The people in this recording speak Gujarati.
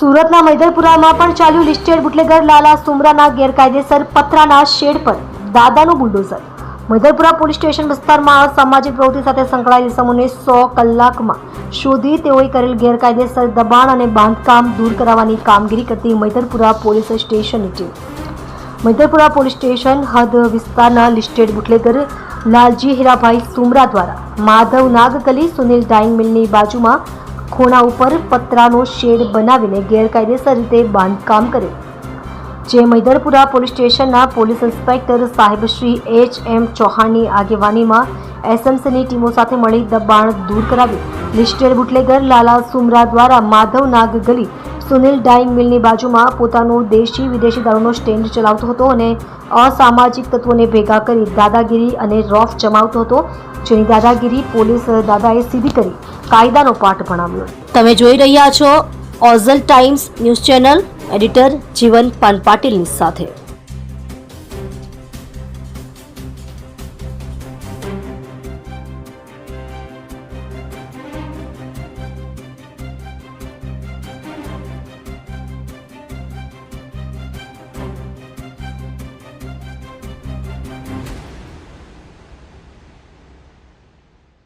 સુરતના મૈદરપુરામાં પણ ચાલ્યું લિસ્ટેડ બુટલેગર લાલા સુમરાના ગેરકાયદેસર પતરાના શેડ પર દાદાનું બુલડોઝર. મૈદરપુરા પોલીસ સ્ટેશન વિસ્તારમાં સામાજિક પ્રવૃત્તિ સાથે સંકળાયેલ સમૂહને સો કલાકમાં શોધી તેઓએ કરેલ ગેરકાયદેસર દબાણ અને બાંધકામ દૂર કરાવવાની કામગીરી કરતી મૈદરપુરા પોલીસ સ્ટેશનની ટીમ. મૈદરપુરા પોલીસ સ્ટેશન હદ વિસ્તારના લિસ્ટેડ બુટલેગર લાલજી હીરાભાઈ સુમરા દ્વારા માધવ નાગકલી સુનિલ ડાઇંગ મિલની બાજુમાં ખૂણા ઉપર પતરાનો શેડ બનાવીને ગેરકાયદેસર રીતે બાંધકામ કર્યું. જે મૈદરપુરા પોલીસ સ્ટેશનના પોલીસ ઇન્સ્પેક્ટર સાહેબ શ્રી એચ એમ ચૌહાણની આગેવાનીમાં એસએમસીની ટીમો સાથે મળી દબાણ દૂર કરાવ્યું લિસ્ટેડ બુટલેગર લાલા સુમરા દ્વારા માધવ નાગ ગલી સુનિલ ડાઇંગ મિલની બાજુમાં પોતાનું દેશી વિદેશી દારૂનો સ્ટેન્ડ ચલાવતો હતો અને અસામાજિક તત્વોને ભેગા કરી દાદાગીરી અને રોફ જમાવતો હતો, જેની દાદાગીરી પોલીસ દાદાએ સીધી કરી કાયદાનો પાઠ ભણાવ્યો. તમે જોઈ રહ્યા છો ઓઝલ Times news channel, editor Jivan પાન પાટીલની સાથે.